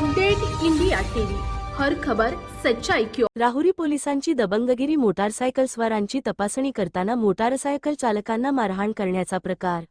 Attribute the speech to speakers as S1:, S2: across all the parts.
S1: Update India TV. हर खबर सच्चाई क्यों.
S2: राहुरी पोलिसांची दबंगगिरी मोटारसायकल स्वारांची तपासणी करताना मोटारसायकल चालकांना मारहाण करण्याचा प्रकार.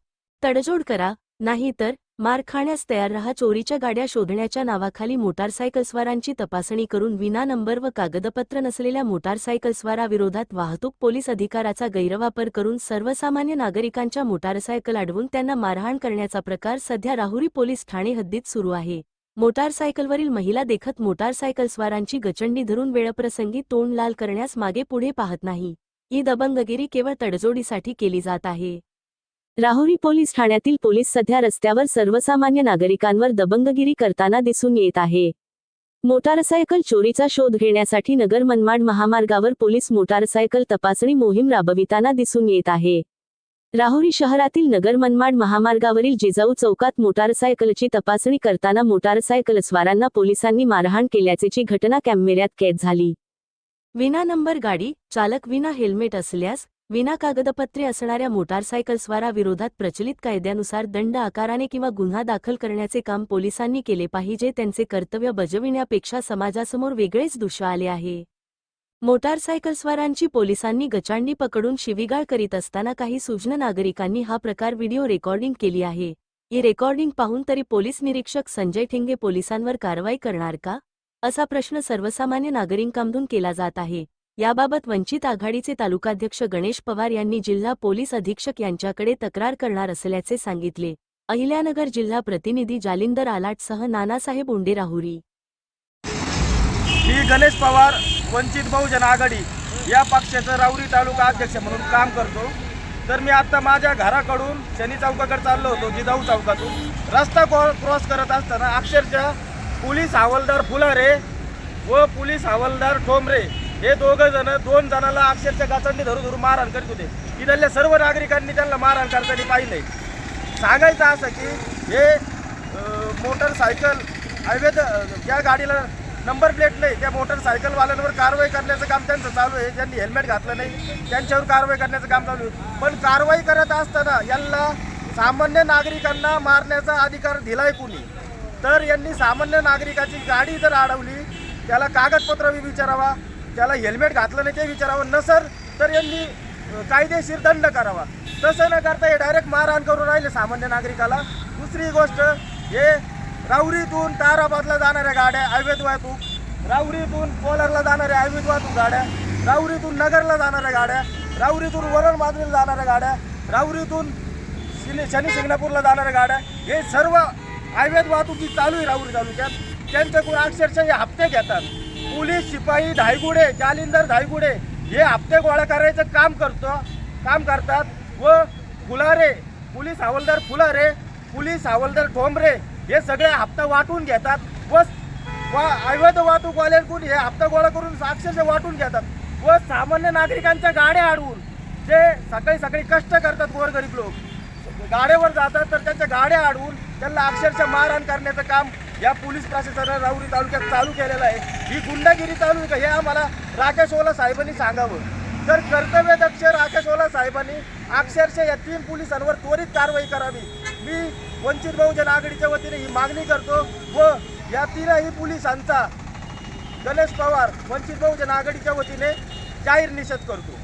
S2: तडजोड करा नाहीतर मार खाण्यास तयार रहा चोरीच्या गाड्या शोधण्याच्या नावाखाली मोटारसायकलस्वारांची तपासणी करून विना नंबर व कागदपत्र नसलेल्या मोटारसायकलस्वाराविरोधात वाहतूक पोलीस अधिकाराचा गैरवापर करून सर्वसामान्य नागरिकांच्या मोटारसायकल अडवून त्यांना मारहाण करण्याचा प्रकार सध्या राहुरी पोलीस ठाणे हद्दीत सुरू आहे. मोटारसायकलवरील महिला देखत मोटारसायकलस्वारांची गचंडी धरून वेळप्रसंगी तोंड लाल करण्यास मागे पुढे पाहत नाही. ही दबंगगिरी केवळ तडजोडीसाठी केली जात आहे. राहुरी पोलीस ठाण्यातील पोलीस सध्या रस्त्यावर सर्वसामान्य नागरिकांवर दबंगगिरी करताना दिसून येत आहे. मोटारसायकल चोरीचा शोध घेण्यासाठी नगर मनमाड महामार्गावर पोलीस मोटारसायकल तपासणी मोहीम राबविताना दिसून येत आहे. राहुरी शहरातील नगर मनमाड महामार्गावरील जिजाऊ चौकात मोटारसायकलची तपासणी करताना मोटारसायकलस्वारांना पोलिसांनी मारहाण केल्याची घटना कॅमेऱ्यात कैद झाली. विना नंबर गाडी चालक विना हेल्मेट असल्यास विना कागदपत्रे असणाऱ्या मोटारसायकलस्वाराविरोधात प्रचलित कायद्यानुसार दंड आकाराने किंवा गुन्हा दाखल करण्याचे काम पोलिसांनी केले पाहिजे त्यांचे कर्तव्य बजविण्यापेक्षा समाजासमोर वेगळेच दृश्य आले आहे. मोटारसायकलस्वारांची पोलिसांनी गचांडी पकडून शिवीगाळ करीत असताना काही सूजन नागरिकांनी हा प्रकार व्हिडिओ रेकॉर्डिंग केली आहे. ही रेकॉर्डिंग पाहून तरी पोलीस निरीक्षक संजय ठिंगे पोलिसांवर कारवाई करणार का? असा प्रश्न सर्वसामान्य नागरिकांमधून केला जात आहे. याबाबत वंचित आघाडीचे तालुकाध्यक्ष गणेश पवार यांनी जिल्हा पोलीस अधीक्षक यांच्याकडे तक्रार करणार असल्याचे सांगितले. अहिल्यानगर जिल्हा प्रतिनिधी जालिंदर आलाटसह नानासाहेब उंडे राहुरी
S3: मी गणेश पवार वंचित बहुजन आघाडी या पक्षाचं राऊरी तालुका अध्यक्ष म्हणून काम करतो. तर मी आत्ता माझ्या घराकडून शनी चौकाकडे चाललो होतो जिजाऊ चौकातून. रस्ता क्रॉस करत असताना अक्षरशः पोलीस हवालदार फुलारे व पोलीस हवालदार ठोंबरे हे दोघं जण दोन जणाला अक्षरशः गाचांनी धरून धरून मारहाण करीत होते. इथल्या सर्व नागरिकांनी त्यांना मारहाण करताना पाहिले. सांगायचं असं की हे मोटरसायकल अवैध अ, ज्या गाडीला नंबर प्लेट नाही त्या मोटरसायकलवाल्यांवर कारवाई करण्याचं काम त्यांचं चालू आहे. ज्यांनी हेल्मेट घातलं नाही त्यांच्यावर कारवाई करण्याचं काम चालू आहे. पण कारवाई करत असताना यांना सामान्य नागरिकांना मारण्याचा अधिकार दिलाय कुणी? तर यांनी सामान्य नागरिकाची गाडी जर अडवली त्याला कागदपत्र विचारावा त्याला हेल्मेट घातलं नाही ते विचारावं नसर तर यांनी कायदेशीर दंड करावा. तसं न करता हे डायरेक्ट मारहाण करून राहिले सामान्य नागरिकाला. दुसरी गोष्ट हे राऊरीतून ताराबादला जाणाऱ्या गाड्या अवैध वाहतूक. राऊरीतून कोलरला जाणाऱ्या अवैध वाहतूक गाड्या. राऊरीतून नगरला जाणाऱ्या गाड्या. राऊरीतून वरण माजरीला जाणाऱ्या गाड्या. राऊरीतून शिने शनी शिंगणापूरला जाणाऱ्या गाड्या. हे सर्व अवैध वाहतुकी चालू आहे राऊरी तालुक्यात. त्यांच्याकडून अक्षरशः हे हप्ते घेतात. पोलीस शिपाई धायगुडे जालिंदर धायगुडे हे हप्ते गोळा करायचं काम करतो काम करतात. व फुलारे पोलीस हवालदार फुलारे पोलीस हवालदार ठोंबरे हे सगळे हप्ता वाटून घेतात. व वा अवैध वाहतूकवाल्यांकडून हे हप्ता गोळा करून अक्षरशः वाटून घेतात. व सामान्य नागरिकांच्या गाड्या अडवून जे सकाळी सकाळी कष्ट करतात गोरगरीब लोक गाड्यावर जातात तर त्यांच्या गाड्या अडवून त्यांना अक्षरशः मारहाण करण्याचं काम या पोलीस प्रशासनानं राऊरी तालुक्यात चालू केलेलं आहे. ही गुंडागिरी चालू आहे हे आम्हाला राकेश ओला साहेबांनी सांगावं. तर कर्तव्यदक्ष राकेश ओला साहेबांनी अक्षरशः या तीन पोलिसांवर त्वरित कारवाई करावी. मी वंचित बहुजन आघाडीच्या वतीने ही मागणी करतो व या तीनही पोलिसांचा गणेश पवार वंचित बहुजन आघाडीच्या वतीने जाहीर निषेध करतो.